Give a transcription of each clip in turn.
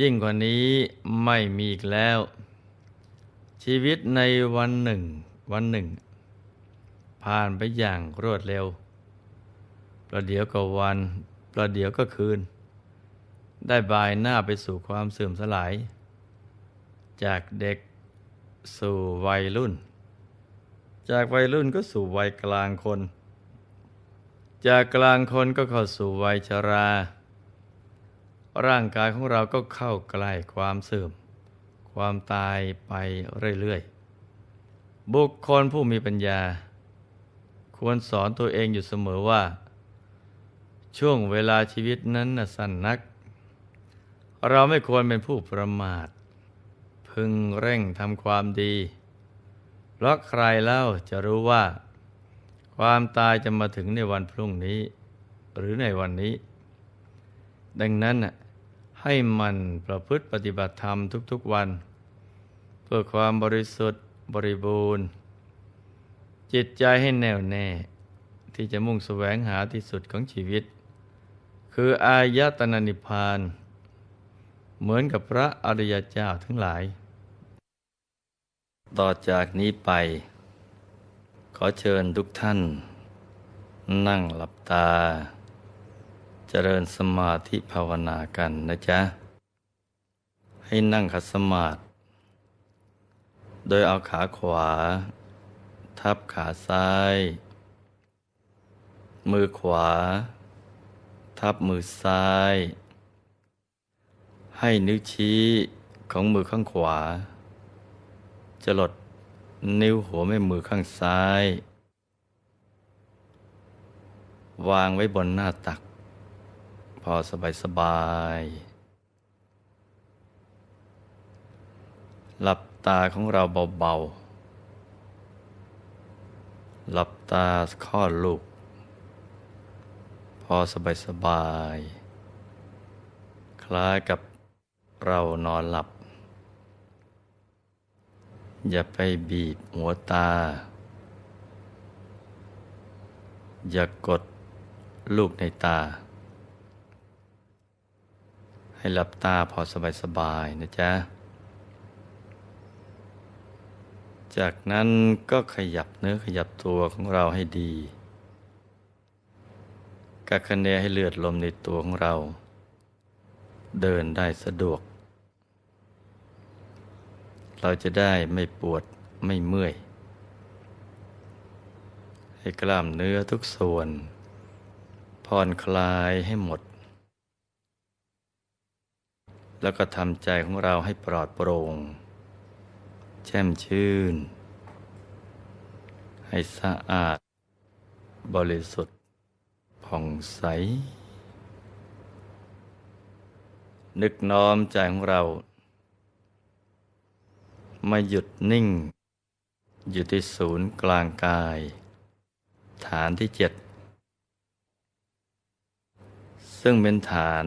ยิ่งกว่านี้ไม่มีอีกแล้ว ชีวิตในวันหนึ่ง วันหนึ่ง ผ่านไปอย่างรวดเร็ว ประเดี๋ยวก็วัน ประเดี๋ยวก็คืน ได้บายหน้าไปสู่ความเสื่อมสลาย จากเด็กสู่วัยรุ่น จากวัยรุ่นก็สู่วัยกลางคน จากกลางคนก็เข้าสู่วัยชรา ร่างกายของเราก็เข้าใกล้ความเสื่อม ความตายไปเรื่อยๆ บุคคลผู้มีปัญญา ควรสอนตัวเองอยู่เสมอว่า ช่วงเวลาชีวิตนั้นสั้นนัก เราไม่ควรเป็นผู้ประมาท พึงเร่งทำความดีเพราะใครเล่าจะรู้ว่า ความตายจะมาถึงในวันพรุ่งนี้ หรือในวันนี้ ดังนั้นน่ะ ให้มันประพฤติปฏิบัติธรรมทุกๆวัน เพื่อความบริสุทธิ์บริบูรณ์ จิตใจให้แน่วแน่ ที่จะมุ่งแสวงหาที่สุดของชีวิต คืออายตนะนิพพาน เหมือนกับพระอริยเจ้าทั้งหลาย ต่อจากนี้ไป ขอเชิญทุกท่าน นั่งหลับตา เจริญสมาธิภาวนากันนะจ๊ะ ให้นั่งขัดสมาธิโดยเอาขาขวา ทับขาซ้าย มือขวา ทับมือซ้าย ให้นิ้วชี้ของมือข้างขวา จะหลดนิ้วหัวแม่มือข้างซ้าย วางไว้บนหน้าตัก พอสบายสบาย หลับตาของเราเบาๆ หลับตาคลอดลูก พอสบายสบาย คล้ายกับเรานอนหลับ อย่าไปบีบหัวตา อย่ากดลูกในตา ให้หลับตาพอสบายๆนะจ๊ะ จากนั้นก็ขยับเนื้อขยับตัวของเราให้ดีกักคะเนให้เลือดลมในตัวของเรา เดินได้สะดวก เราจะได้ไม่ปวดไม่เมื่อย ให้กล้ามเนื้อทุกส่วนผ่อนคลายให้หมด แล้วก็ทำใจของเราให้ปลอดโปร่ง แช่มชื่น ให้สะอาด บริสุทธิ์ผ่องใส นึกน้อมใจของเรา มาหยุดนิ่ง อยู่ที่ศูนย์กลางกาย ฐานที่เจ็ดซึ่งเป็นฐาน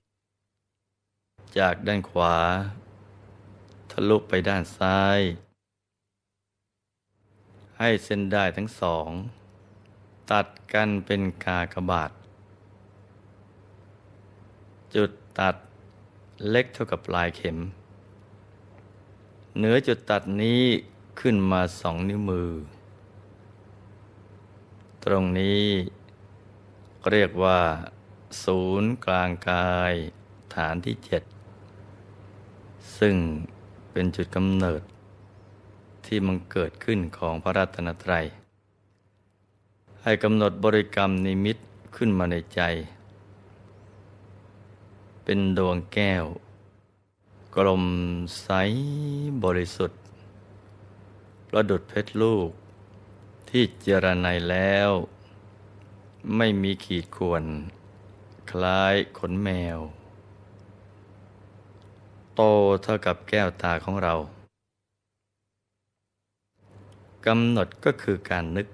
จากด้านขวา ทะลุไปด้านซ้าย ให้เส้นได้ทั้งสอง ตัดกันเป็นกากบาท จุดตัดเล็กเท่ากับปลายเข็ม เหนือจุดตัดนี้ขึ้นมาสองนิ้วมือ ตรงนี้เรียกว่า ศูนย์กลางกายฐานที่เจ็ด ซึ่งเป็นจุดกำเนิด ที่มันเกิดขึ้นของพระรัตนตรัย ให้กำหนดบริกรรมนิมิตขึ้นมาในใจ เป็นดวงแก้ว กลมใสบริสุทธิ์ ประดุดเพชรลูก ที่เจรไนแล้ว ไม่มีขีดข่วน คล้ายขนแมว โตเท่ากับแก้วตาของเรากำหนดก็คือการนึก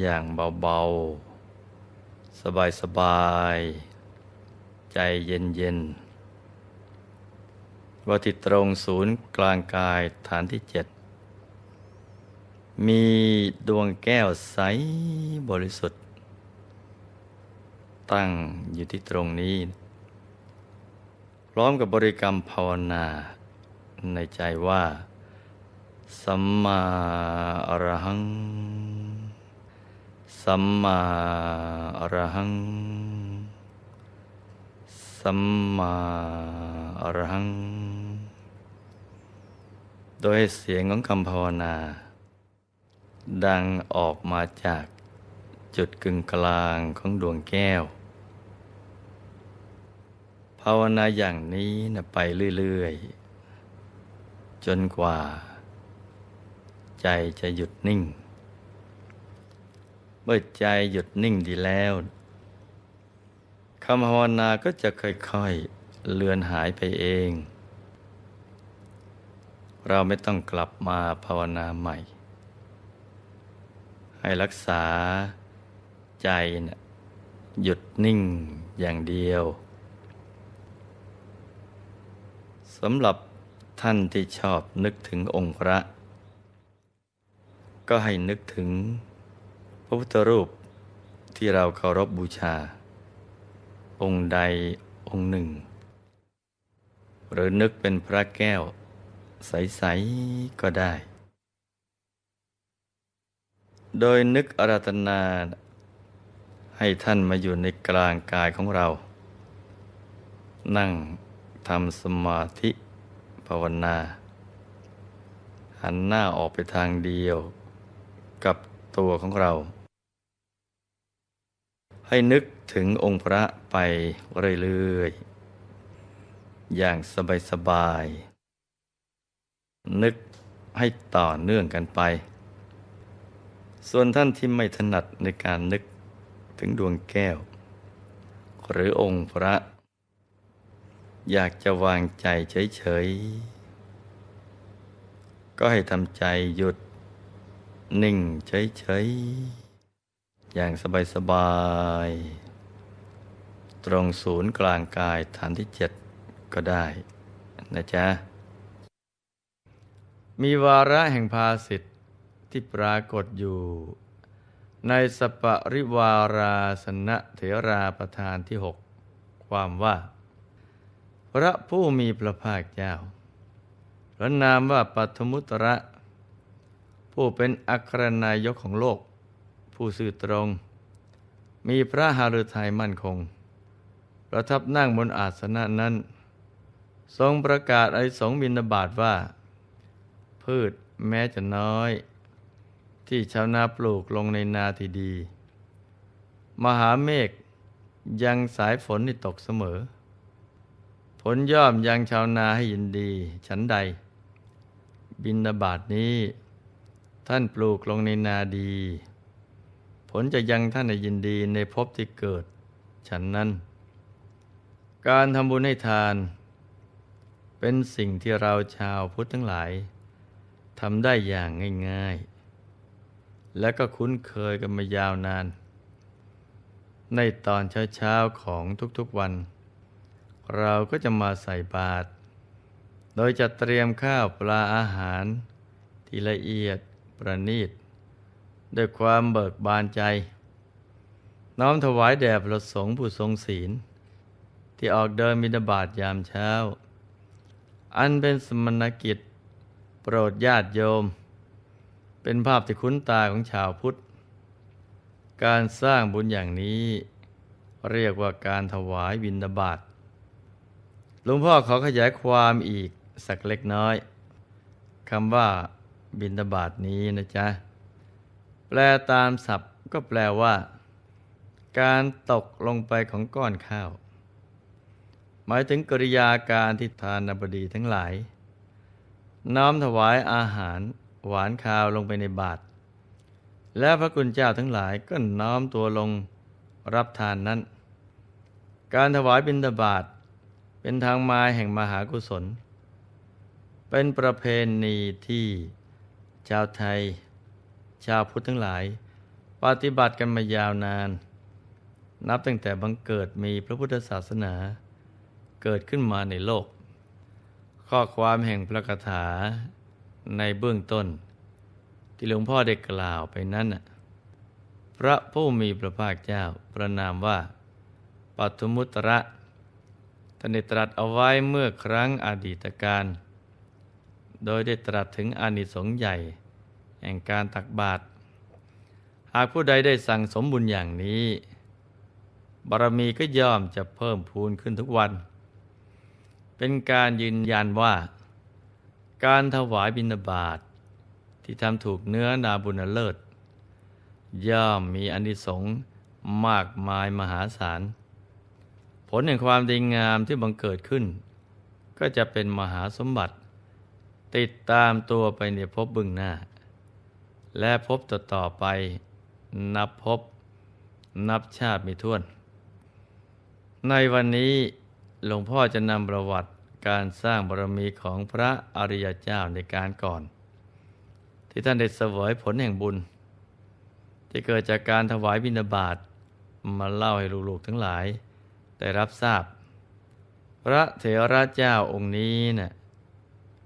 อย่างเบาๆ สบายๆ ใจเย็นๆว่าที่ตรงศูนย์กลางกายฐานที่เจ็ดมีดวงแก้วใสบริสุทธิ์ ตั้งอยู่ที่ตรงนี้ พร้อมกับบริกรรมภาวนา ในใจว่า สัมมาอรหัง สัมมาอรหัง สัมมาอรหัง โดยเสียงของคำภาวนา ดังออกมาจากจุดกึ่งกลางของดวงแก้ว ภาวนาอย่างนี้นะไปเรื่อยๆ จนกว่า ใจจะหยุดนิ่ง เมื่อใจหยุดนิ่งดีแล้วคำภาวนาก็จะค่อยๆ เลือนหายไปเอง เราไม่ต้องกลับมาภาวนาใหม่ ให้รักษาใจนะหยุดนิ่งอย่างเดียว สำหรับท่านที่ชอบนึกถึงองค์พระ ก็ให้นึกถึง พระพุทธรูปที่เราเคารพบบูชา องค์ใดองค์หนึ่ง หรือนึกเป็นพระแก้ว ใส ๆ ก็ได้ โดยนึกอาราธนา ให้ท่านมาอยู่ในกลางกายของเรา นั่ง ทำสมาธิภาวนา หันหน้าออกไปทางเดียวกับตัวของเรา ให้นึกถึงองค์พระไปเรื่อยๆ อย่างสบายๆ นึกให้ต่อเนื่องกันไป ส่วนท่านที่ไม่ถนัดในการนึกถึงดวงแก้ว หรือองค์พระ อยากจะวางใจเฉยๆ ก็ให้ทำใจหยุด นิ่งเฉยๆ อย่างสบายๆ ตรงศูนย์กลางกายฐานที่เจ็ดก็ได้นะจ๊ะ มีวาระแห่งภาสิทธิ์ที่ปรากฏอยู่ ในสปริวาราสนเถราประธานที่หกความว่า พระผู้มีพระภาคเจ้า พระนามว่าปัทมุตระ ผู้เป็นอัครนายกของโลก ผู้สื่อตรง มีพระหฤทัยมั่นคง ประทับนั่งบนอาสนะนั้น ทรงประกาศไอสงบินบาตว่า พืชแม้จะน้อย ที่ชาวนาปลูกลงในนาที่ดี มหาเมฆยังสายฝนที่ตกเสมอ ผลย่อมยังชาวนาให้ยินดี ฉันใด บินบาตนี้ ท่านปลูกลงในนาดี ผลจะยังท่านให้ยินดีในภพที่เกิด ฉันนั้น การทำบุญให้ทาน เป็นสิ่งที่เราชาวพุทธทั้งหลายทำได้อย่างง่าย ๆ และก็คุ้นเคยกันมายาวนาน ในตอนเช้าๆของทุกๆวัน เราก็จะมาใส่บาตรโดยจะเตรียมข้าวปลาอาหาร ที่ละเอียดประณีต ด้วยความเบิกบานใจ น้อมถวายแด่พระสงฆ์ผู้ทรงศีล ที่ออกเดินมินาบาตยามเช้า อันเป็นสมณกิจ โปรดญาติโยม เป็นภาพที่คุ้นตาของชาวพุทธ การสร้างบุญอย่างนี้ เรียกว่าการถวายบิณฑบาต หลวงพ่อขอขยายความอีกสักเล็กน้อยคำว่าบินตบาทนี้นะจ๊ะ แปลตามศัพท์ก็แปลว่า การตกลงไปของก้อนข้าว หมายถึงกริยาการที่ทานบดีทั้งหลาย น้อมถวายอาหารหวานคาวลงไปในบาตรแล้วพระกุณเจ้าทั้งหลายก็น้อมตัวลงรับทานนั้น การถวายบิณฑบาต เป็นทางมาแห่งมหากุศล เป็นประเพณีที่ชาวไทย ชาวพุทธทั้งหลาย ปฏิบัติกันมายาวนาน นับตั้งแต่บังเกิดมีพระพุทธศาสนา เกิดขึ้นมาในโลก ข้อความแห่งพระคาถาในเบื้องต้น ที่หลวงพ่อได้กล่าวไปนั้นน่ะพระผู้มีพระภาคเจ้าประนามว่าปัทุมุตระ ท่านได้ตรัสเอาไว้เมื่อครั้งอดีตการ โดยได้ตรัสถึงอานิสงส์ใหญ่ แห่งการตักบาตรหากผู้ใดได้สั่งสมบุญอย่างนี้บารมีก็ย่อมจะเพิ่มพูนขึ้นทุกวัน เป็นการยืนยันว่า การถวายบิณฑบาตทที่ทำถูกเนื้อนาบุญเลิศ ย่อมมีอนิสงส์มากมายมหาศาล ลแห่งความดีงามที่บังเกิดขึ้น ก็จะเป็นมหาสมบัติ ติดตามตัวไปในภพบึงหน้า และพบต่อต่อไปนับพบนับชาติไม่ถ้วน ในวันนี้หลวงพ่อจะนำประวัติการสร้างบารมีของพระอริยเจ้าในการก่อน ที่ท่านได้เสวยผลแห่งบุญ ที่เกิดจากการถวายบิณฑบาตมาเล่าให้ลูกๆทั้งหลาย ได้รับทราบ พระเถระเจ้าองค์นี้นะ่ะ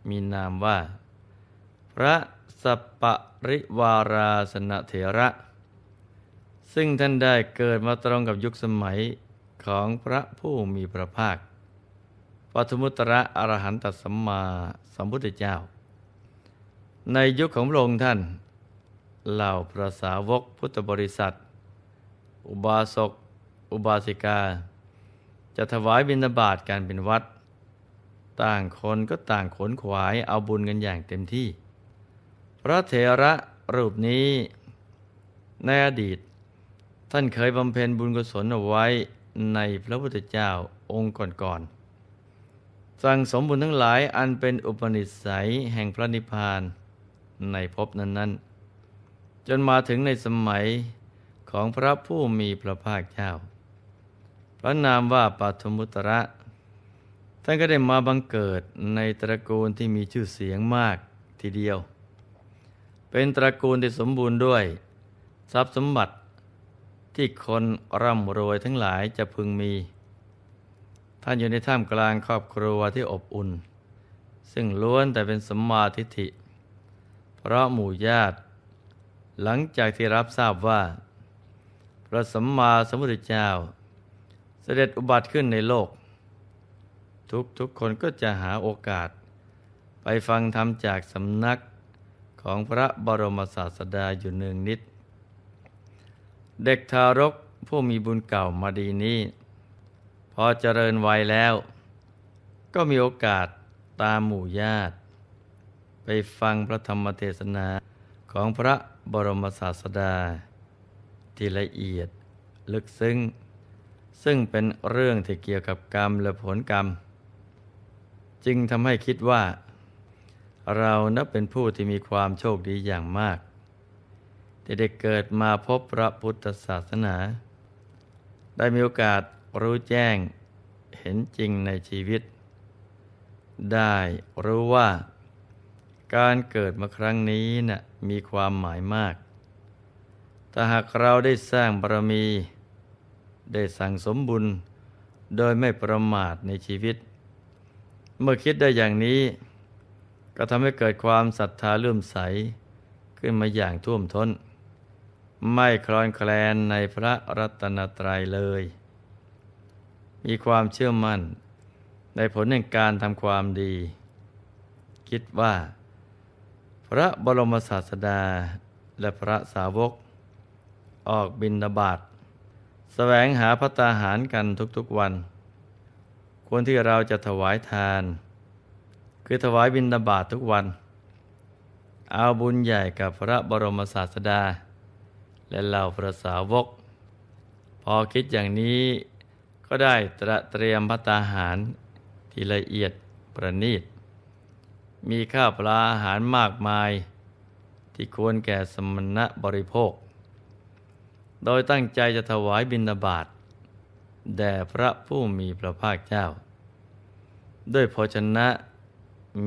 มีนามว่า พระสัปปริวาราสนเถระ ซึ่งท่านได้เกิดมาตรงกับยุคสมัยของพระผู้มีพระภาคปฐมุตระอรหันตสัมมาสัมพุทธเจ้า ในยุคของพระองค์ท่าน เหล่าพระสาวกพุทธบริษัท อุบาสก อุบาสิกา จะถวายบิณฑบาตการเป็นวัด ต่างคนก็ต่างขนขวายเอาบุญกันอย่างเต็มที่ พระเถระรูปนี้ในอดีต ท่านเคยบำเพ็ญบุญกุศลเอาไว้ในพระพุทธเจ้าองค์ก่อนๆสั่งสมบุญทั้งหลายอันเป็นอุปนิสัยแห่งพระนิพพานในภพนั้น ๆ จนมาถึงในสมัยของพระผู้มีพระภาคเจ้า พระนามว่าปัทมุตระ ท่านก็ได้มาบังเกิดในตระกูลที่มีชื่อเสียงมากทีเดียว เป็นตระกูลที่สมบูรณ์ด้วย ทรัพย์สมบัติที่คนร่ำรวยทั้งหลายจะพึงมี ท่านอยู่ในท่ามกลางครอบครัวที่อบอุ่น ซึ่งล้วนแต่เป็นสมมาทิฏฐิ เพราะหมู่ญาติ หลังจากที่รับทราบว่า พระสัมมาสัมพุทธเจ้า สด็จอุบัติขึ้นในโลก ทุกทุกคนก็จะหาโอกาส ไปฟังธรรมจากสำนักของพระบรมศาสดาอยู่เนืองนิด เด็กทารกผู้มีบุญเก่ามาดีนี้ พอเจริญวัยแล้ว ก็มีโอกาสตามหมู่ญาติ ไปฟังพระธรรมเทศนาของพระบรมศาสดา ที่ละเอียดลึกซึ้ง ซึ่งเป็นเรื่องที่เกี่ยวกับกรรมและผลกรรม จึงทำให้คิดว่า เรานับเป็นผู้ที่มีความโชคดีอย่างมากที่ได้เกิดมาพบพระพุทธศาสนา ได้มีโอกาสรู้แจ้งเห็นจริงในชีวิต ได้รู้ว่าการเกิดมาครั้งนี้นะ่ะมีความหมายมากถ้าหากเราได้สร้างบารมี ได้สั่งสมบุญ โดยไม่ประมาทในชีวิต เมื่อคิดได้อย่างนี้ ก็ทำให้เกิดความศรัทธาเลื่อมใส ขึ้นมาอย่างท่วมท้น ไม่คลอนแคลนในพระรัตนตรัยเลย มีความเชื่อมั่น ในผลแห่งการทำความดี คิดว่า พระบรมศาสดาและพระสาวกออกบินดาบาต แสวงหาพระตาหารกันทุกๆวัน ควรที่เราจะถวายทาน คือถวายบิณฑบาตททุกวัน เอาบุญใหญ่กับพระบรมศาสดา และเหล่าพระสาวก พอคิดอย่างนี้ก็ได้ตระเตรียมพัตตาหารที่ละเอียดประณีต มีข้าวปลาอาหารมากมาย ที่ควรแก่สมณะบริโภค โดยตั้งใจจะถวายบิณฑบาตแด่พระผู้มีพระภาคเจ้า ด้วยโภชนะ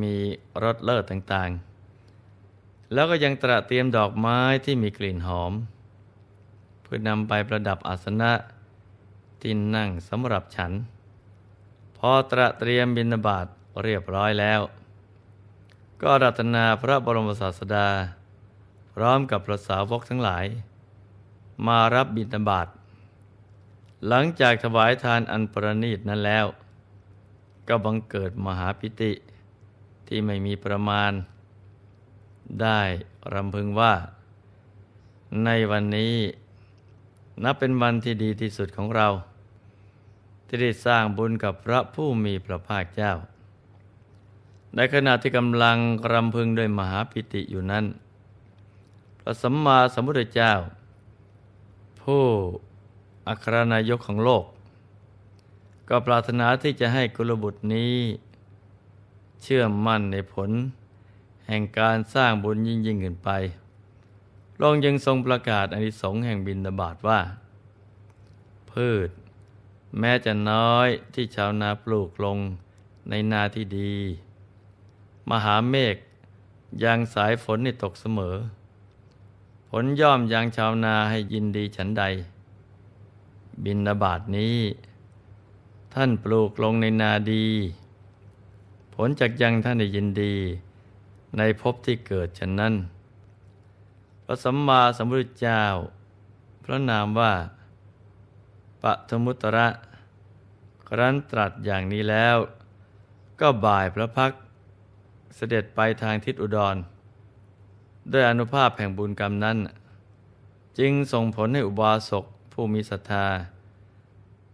มีรสเลิศต่างๆ แล้วก็ยังตระเตรียมดอกไม้ที่มีกลิ่นหอม เพื่อนำไปประดับอาสนะที่นั่งสำหรับฉัน พอตระเตรียมบิณฑบาตเรียบร้อยแล้ว ก็รัตนาพระบรมศาสดา พร้อมกับพระสาวกทั้งหลาย มารับบิณฑบาตหลังจากถวายทานอันประณีตนั้นแล้ว ก็บังเกิดมหาปิติที่ไม่มีประมาณ ได้รำพึงว่า ในวันนี้นับเป็นวันที่ดีที่สุดของเรา ที่ได้สร้างบุญกับพระผู้มีพระภาคเจ้า ในขณะที่กำลังรำพึงด้วยมหาปิติอยู่นั้น พระสัมมาสัมพุทธเจ้า ผู้อัครนายกของโลก ก็ปรารถนาที่จะให้กุลบุตรนี้ เชื่อมั่นในผล แห่งการสร้างบุญยิ่งยิ่งขึ้นไปลองยังทรงประกาศอนิสงส์แห่งบินดาบาตว่า พืช แม้จะน้อยที่ชาวนาปลูกลงในนาที่ดี มหาเมฆยังสายฝนนี่ตกเสมอ ผลย่อมยังชาวนาให้ยินดีฉันใด บินดาบาตนี้ ท่านปลูกลงในนาดี ผลจากยังท่านได้ยินดี ในภพที่เกิดฉะนั้น พระสัมมาสัมพุทธเจ้า พระนามว่าปฐมุตระครั้นตรัสอย่างนี้แล้ว ก็บ่ายพระพักเสด็จไปทางทิศอุดร ด้วยอนุภาพแห่งบุญกรรมนั้น จึงส่งผลให้อุบาสกผู้มีศรัทธา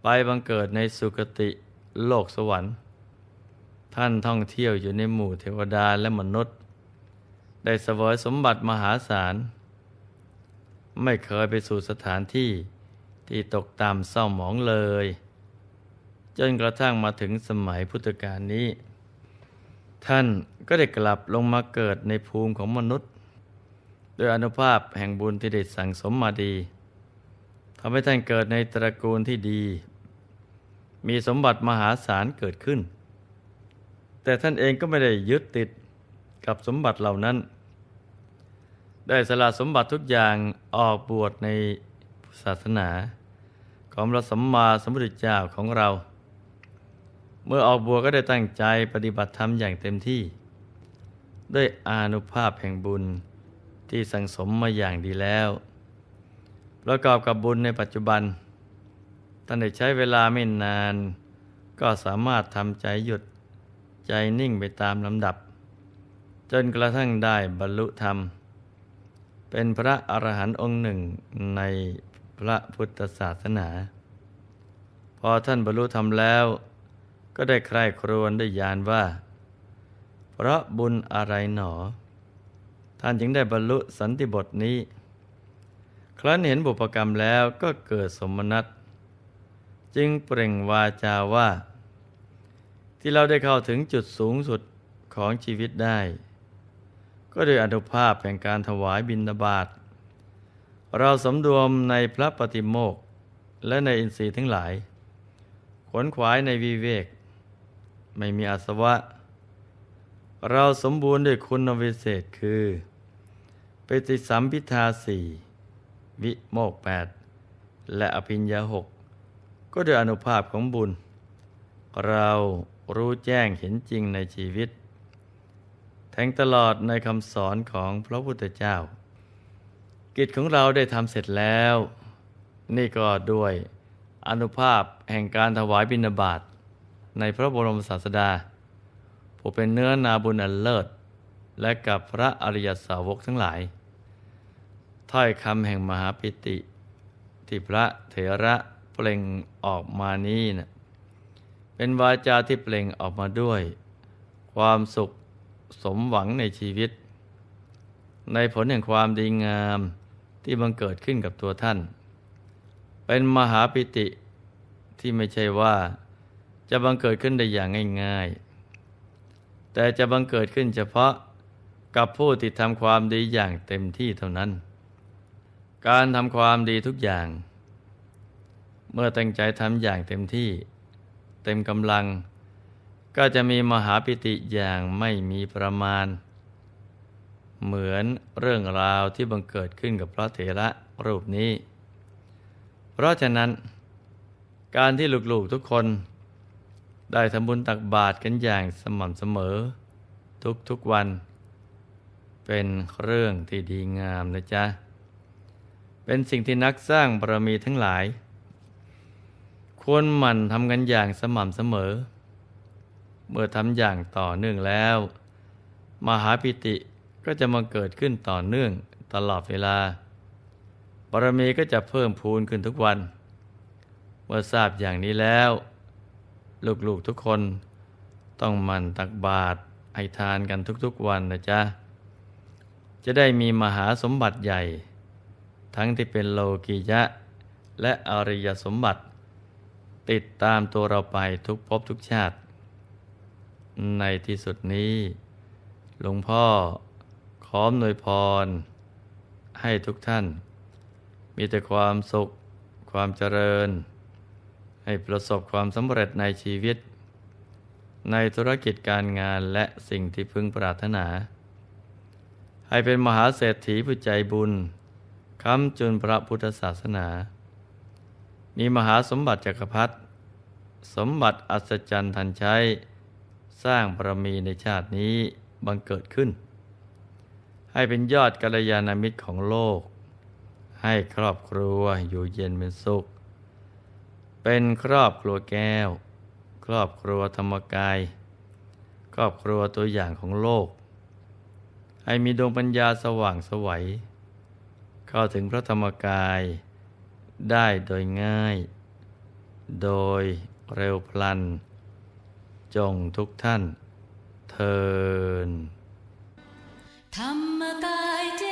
ไปบังเกิดในสุคติโลกสวรรค์ ท่านท่องเที่ยวอยู่ในหมู่เทวดาและมนุษย์ ได้เสวยสมบัติมหาศาล ไม่เคยไปสู่สถานที่ที่ตกต่ำเศร้าหมองเลย จนกระทั่งมาถึงสมัยพุทธกาลนี้ ท่านก็ได้กลับลงมาเกิดในภูมิของมนุษย์ โดยอนุภาพแห่งบุญที่ได้สั่งสมมาดีทำให้ท่านเกิดในตระกูลที่ดี มีสมบัติมหาศาลเกิดขึ้น แต่ท่านเองก็ไม่ได้ยึดติดกับสมบัติเหล่านั้น ได้สละสมบัติทุกอย่างออกบวชในศาสนา ของพระสัมมาสัมพุทธเจ้าของเรา เมื่อออกบวชก็ได้ตั้งใจปฏิบัติธรรมอย่างเต็มที่ ด้วยอานุภาพแห่งบุญ ที่สังสมมาอย่างดีแล้ว ประกอบกับบุญในปัจจุบันท่านได้ใช้เวลาไม่นาน ก็สามารถทำใจหยุดใจนิ่งไปตามลำดับ จนกระทั่งได้บรรลุธรรม เป็นพระอรหันต์องค์หนึ่งในพระพุทธศาสนา พอท่านบรรลุธรรมแล้ว ก็ได้ใคร่ครวญได้ยานว่า เพราะบุญอะไรหนอ ท่านจึงได้บรรลุสันติบทนี้ ครั้นเห็นบุพกรรมแล้วก็เกิดสมนัตจึงเปล่งวาจาว่า ที่เราได้เข้าถึงจุดสูงสุดของชีวิตได้ ก็โดยอนุภาพแห่งการถวายบิณฑบาตเราสมรวมในพระปฏิโมกและในอินทรีย์ทั้งหลาย ขวนขวายในวิเวก ไม่มีอาสวะ เราสมบูรณ์ด้วยคุณวิเศษคือ ปฏิสัมพิทาสี่วิโมกแปดและอภิญญาหกก็โดยอนุภาพของบุญ เรารู้แจ้งเห็นจริงในชีวิต แทงตลอดในคำสอนของพระพุทธเจ้า กิจของเราได้ทำเสร็จแล้ว นี่ก็ด้วยอนุภาพแห่งการถวายบิณฑบาตในพระบรมศาสดา ผู้เป็นเนื้อนาบุญอันเลิศ และกับพระอริยสาวกทั้งหลาย ถ้อยคำแห่งมหาปิติ ที่พระเถระเปล่งออกมานี้นะเป็นวาจาที่เปล่งออกมาด้วย ความสุขสมหวังในชีวิต ในผลแห่งความดีงามที่บังเกิดขึ้นกับตัวท่าน เป็นมหาปิติที่ไม่ใช่ว่าจะบังเกิดขึ้นได้อย่างง่าย ๆ แต่จะบังเกิดขึ้นเฉพาะ กับผู้ที่ทำความดีอย่างเต็มที่เท่านั้น การทำความดีทุกอย่าง เมื่อตั้งใจทำอย่างเต็มที่ เต็มกำลัง ก็จะมีมหาปิติอย่างไม่มีประมาณ เหมือนเรื่องราวที่บังเกิดขึ้นกับพระเถระรูปนี้ เพราะฉะนั้น การที่ลูกๆทุกคน ได้ทำบุญตักบาตรกันอย่างสม่ำเสมอ ทุกๆวัน เป็นเรื่องที่ดีงามนะจ๊ะ เป็นสิ่งที่นักสร้างบารมีทั้งหลาย ควรหมั่นทำกันอย่างสม่ำเสมอ เมื่อทำอย่างต่อเนื่องแล้ว มหาปิติก็จะมาเกิดขึ้นต่อเนื่องตลอดเวลาบารมีก็จะเพิ่มพูนขึ้นทุกวัน เมื่อทราบอย่างนี้แล้ว ลูกๆทุกคนต้องมันตักบาตรให้ทานกันทุกๆวันนะจ๊ะ จะได้มีมหาสมบัติใหญ่ ทั้งที่เป็นโลกียะ และอริยสมบัติ ติดตามตัวเราไปทุกภพทุกชาติ ในที่สุดนี้ หลวงพ่อขออำนวยพร ให้ทุกท่าน มีแต่ความสุข ความเจริญ ให้ประสบความสำเร็จในชีวิต ในธุรกิจการงานและสิ่งที่พึงปรารถนา ให้เป็นมหาเศรษฐีผู้ใจบุญค้ำจุนพระพุทธศาสนา มีมหาสมบัติจักรพรรดิสมบัติอัศจรรย์ทันใช้ สร้างบารมีในชาตินี้บังเกิดขึ้น ให้เป็นยอดกัลยาณมิตรของโลก ให้ครอบครัวอยู่เย็นเป็นสุข เป็นครอบครัวแก้ว ครอบครัวธรรมกาย ครอบครัวตัวอย่างของโลก ให้มีดวงปัญญาสว่างสวัยเข้าถึงพระธรรมกายได้โดยง่าย โดยเร็วพลัน จงทุกท่านเทินธรรมกายเจ